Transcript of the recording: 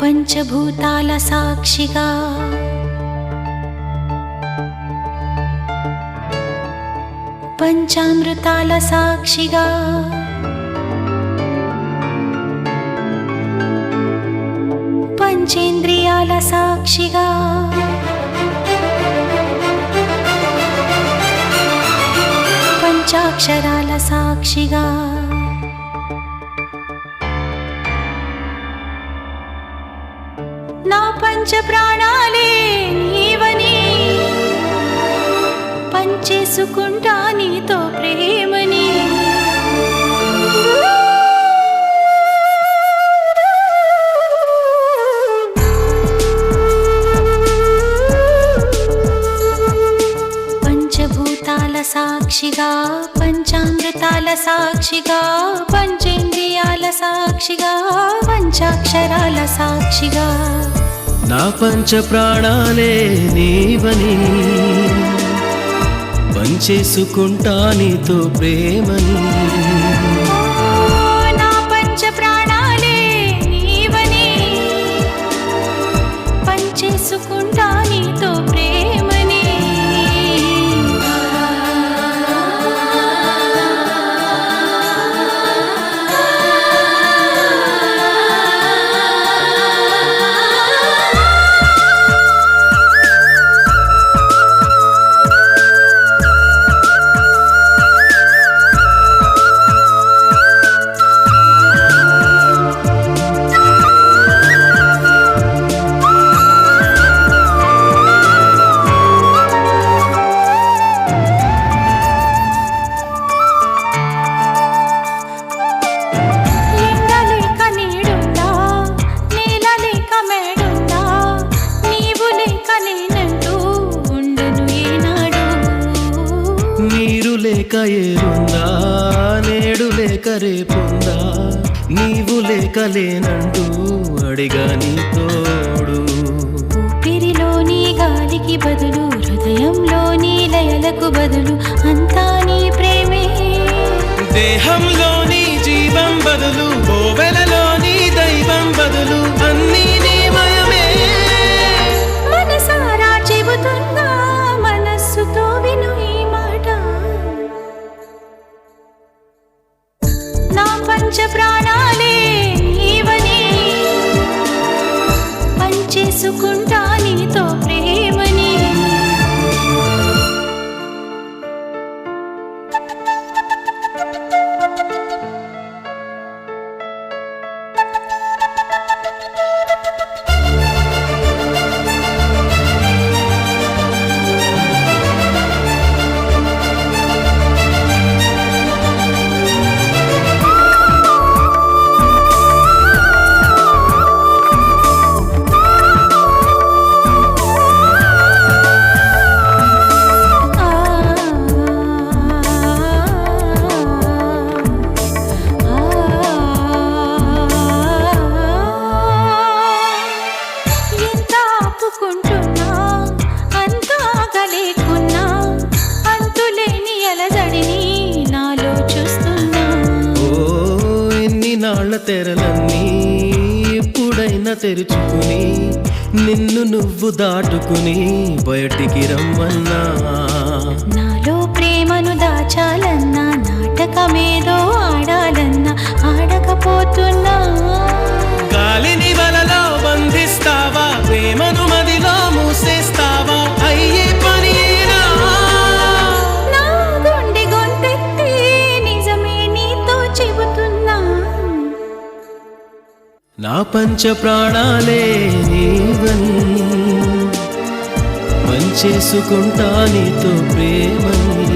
పంచభూతాల సాక్షిగా పంచామృతాల సాక్షిగా పంచేంద్రియాల సాక్షిగా పంచాక్షరాల సాక్షిగా పంచ ప్రాణాలే నీవని. పంచేసుకుంటా నీతో ప్రేమని. పంచభూతాల సాక్షిగా పంచామృతాల సాక్షిగా పంచేంద్రియాల సాక్షిగా పంచాక్షరాల సాక్షిగా. నా పంచ ప్రాణాలే నీవని పంచేసుకుంటా నీతో ప్రేమని. లేక ఏరుందా నేడు లేక రేపుందా? నీవు లేక లేనంటూ అడిగా నీ తోడు. ఊపిరిలోని గాలికి బదులు హృదయంలోని లయ పంచ ప్రాణాలే తెరలన్నీ ఎప్పుడైనా తెరుచుకుని నిన్ను నువ్వు దాటుకుని బయటికి రమ్మన్నా. నాలో ప్రేమను దాచాలన్నా నాటకమేదో ఆడాలన్నా ఆడ నా పంచ ప్రాణాలే నీవని. పంచేసుకుంటా నీతో ప్రేమని.